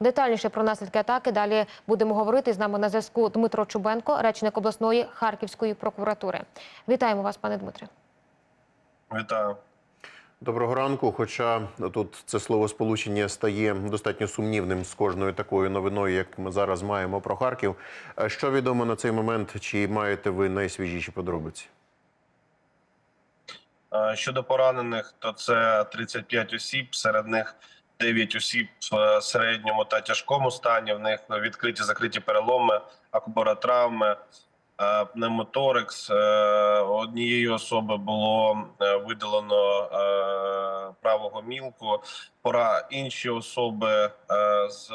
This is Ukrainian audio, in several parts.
Детальніше про наслідки атаки далі будемо говорити. З нами на зв'язку Дмитро Чубенко, речник обласної Харківської прокуратури. Вітаємо вас, пане Дмитре. Вітаю. Доброго ранку. Хоча тут це слово сполучення стає достатньо сумнівним з кожною такою новиною, як ми зараз маємо про Харків. Е, Що відомо на цей момент? Чи маєте ви найсвіжіші подробиці? Е, Щодо поранених, то це 35 осіб. Серед них 9 осіб в середньому та тяжкому стані. В них відкриті закриті переломи, акубаротравми, е, пневмоторекс. Е, Однієї особи було е, видалено е, правого мілку. Пора інші особи е, з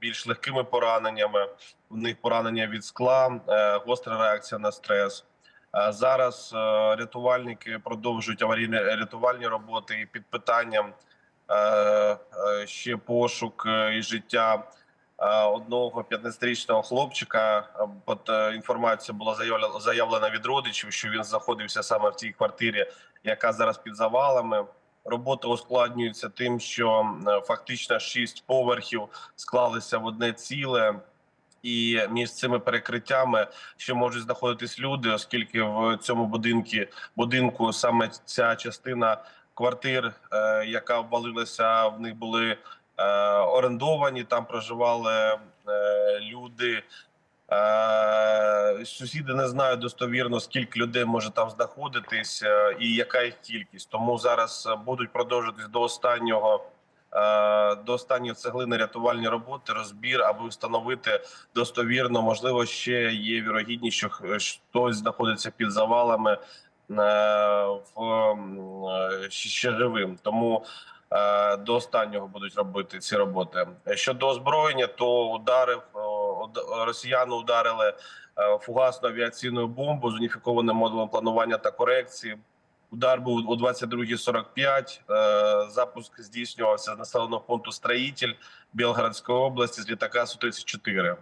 більш легкими пораненнями. В них поранення від скла, е, гостра реакція на стрес. Е, Зараз е, рятувальники продовжують аварійні рятувальні роботи і під питанням е, е, ще пошук е, і життя е, одного 15-річного хлопчика. Е, От е, інформація була заявлена від родичів, що він знаходився саме в цій квартирі, яка зараз під завалами. Робота ускладнюється тим, що е, фактично шість поверхів склалися в одне ціле. І між цими перекриттями ще можуть знаходитись люди, оскільки в цьому будинку будинку саме ця частина квартир, е, яка обвалилася, в них були е, орендовані. Там проживали е, люди. Сусіди не знають достовірно, скільки людей може там знаходитись і яка їх кількість. Тому зараз будуть продовжуватись до останнього до останньої цеглини рятувальні роботи, розбір, аби встановити достовірно. Можливо, ще є вірогідність, що хтось знаходиться під завалами в е, ще живим. Тому е, до останнього будуть робити ці роботи. Щодо озброєння, то ударив росіяни ударили е, фугасну авіаційну бомбу з уніфікованим модулем планування та корекції. Удар був о 22.45. Е, Запуск здійснювався з населеного пункту Строїтель Білгородської області з літака Су-34.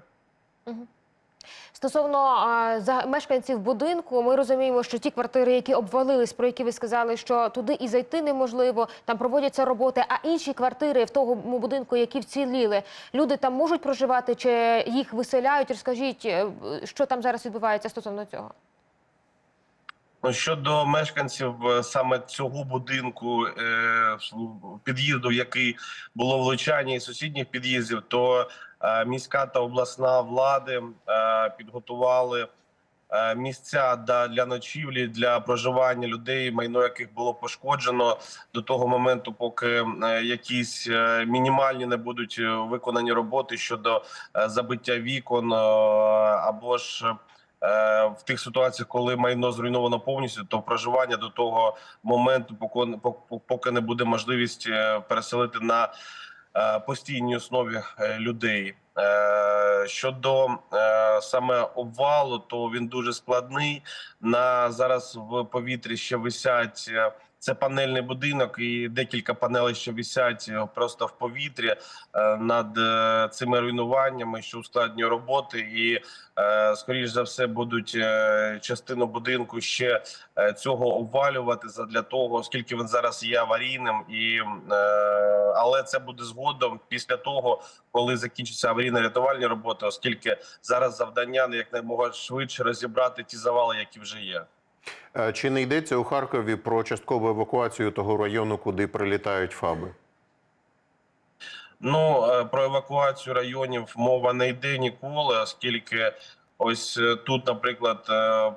Стосовно мешканців будинку, ми розуміємо, що ті квартири, які обвалились, про які ви сказали, що туди і зайти неможливо, там проводяться роботи. А інші квартири в тому будинку, які вціліли, люди там можуть проживати чи їх виселяють? Розкажіть, е, що там зараз відбувається стосовно цього. Ну, щодо мешканців е, саме цього будинку, е, під'їзду, який було влучання і сусідніх під'їздів, то міська та обласна влади е, підготували е, місця для ночівлі, для проживання людей, майно яких було пошкоджено до того моменту, поки е, якісь е, мінімальні не будуть е, виконані роботи щодо е, забиття вікон е, або ж. е, в тих ситуаціях, коли майно зруйновано повністю, то проживання до того моменту, поки, не буде можливість е, переселити на е, постійній основі е, людей. Е, Щодо е, саме обвалу, то він дуже складний. На зараз в повітрі ще висять. Це панельний будинок, і декілька панелей ще висять е, просто в повітрі е, над е, цими руйнуваннями, що ускладнює роботи, і скоріш за все будуть частину будинку ще цього обвалювати задля того, оскільки він зараз є аварійним, і але це буде згодом після того, коли закінчаться аварійно-рятувальні роботи, оскільки зараз завдання якомога швидше розібрати ті завали, які вже є. Е, Чи не йдеться у Харкові про часткову евакуацію того району, куди прилітають ФАБи? Ну е, про евакуацію районів мова не йде ніколи, оскільки ось е, тут, наприклад,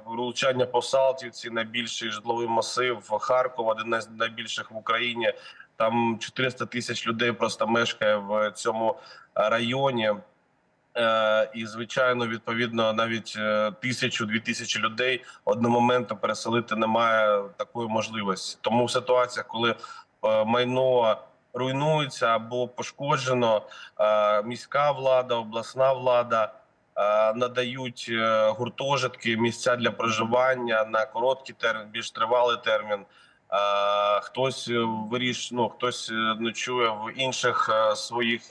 влучання по Салтівці, найбільший житловий масив Харкова, один з найбільших в Україні. Там 400 тисяч людей просто мешкає в цьому районі. Е, І звичайно, відповідно, навіть е, тисячу-дві тисячі людей одномоментно переселити немає такої можливості. Тому в ситуаціях, коли е, майно руйнується або пошкоджено, міська влада, обласна влада надають гуртожитки, місця для проживання на короткий термін, більш тривалий термін. Хтось е, виріш, ну хтось ночує в інших своїх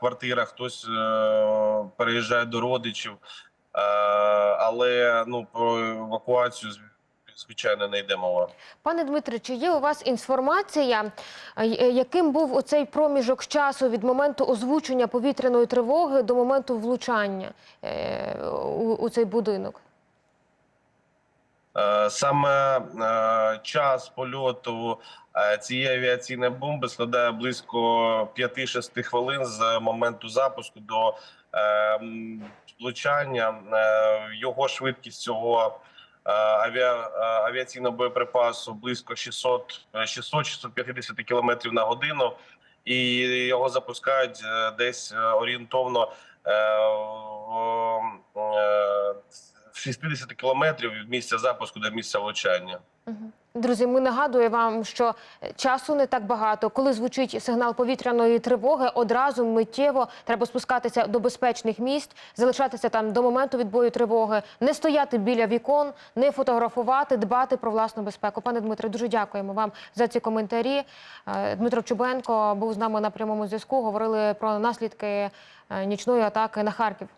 квартирах, хтось е, переїжджає до родичів. Е, Але ну про евакуацію звичайно не йде мова. Пане Дмитре, чи є у вас інформація, е, яким був оцей проміжок часу від моменту озвучення повітряної тривоги до моменту влучання е, у цей будинок? Е, Саме е, час польоту е, цієї авіаційної бомби складає близько 5-6 хвилин з моменту запуску до. Е, Його швидкість цього авіа, авіаційного боєприпасу близько 600 е, 600-650 км на годину, і його запускають десь орієнтовно в 60 кілометрів від місця запуску до місця влучання. Друзі, ми нагадуємо вам, що е, часу не так багато. Коли звучить сигнал повітряної тривоги, одразу миттєво треба спускатися до безпечних місць, залишатися там до моменту відбою тривоги, не стояти біля вікон, не фотографувати, дбати про власну безпеку. Пане Дмитре, дуже дякуємо вам за ці коментарі. Е, Дмитро Чубенко був з нами на прямому зв'язку. Говорили про наслідки е, нічної атаки на Харків.